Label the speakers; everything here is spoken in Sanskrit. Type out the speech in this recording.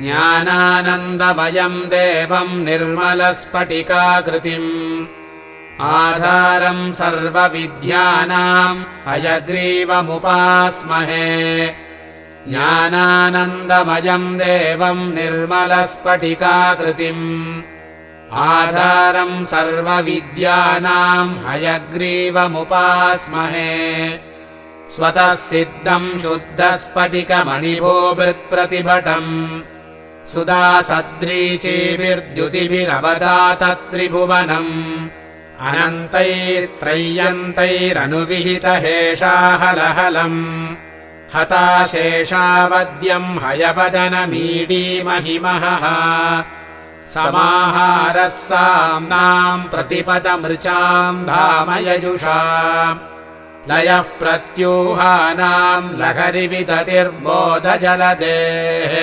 Speaker 1: ज्ञानानन्दमयम् देवम् निर्मलस्फटिकाकृतिम्। आधारम् सर्वविद्यानाम् अयग्रीवमुपास्महे ज्ञानानन्दमयम् देवम् निर्मलस्फटिकाकृतिम्। आधारम् सर्वविद्यानाम् हयग्रीवमुपास्महे स्वतः सिद्धम् शुद्धस्फटिकमणिभोभृत्प्रतिभटम् सुधा सद्रीचीभिर्द्युतिभिरवदातत्रिभुवनम्। अनन्तैस्त्रय्यन्तैरनुविहितहेषाहलहलम्। हताशेषावद्यम् हयवदनमीडीमहिमहः। समाहारः साम्नाम् प्रतिपदमृचाम् धामयजुषा लयः प्रत्यूहानाम् लहरिविदतिर्बोधजलदेः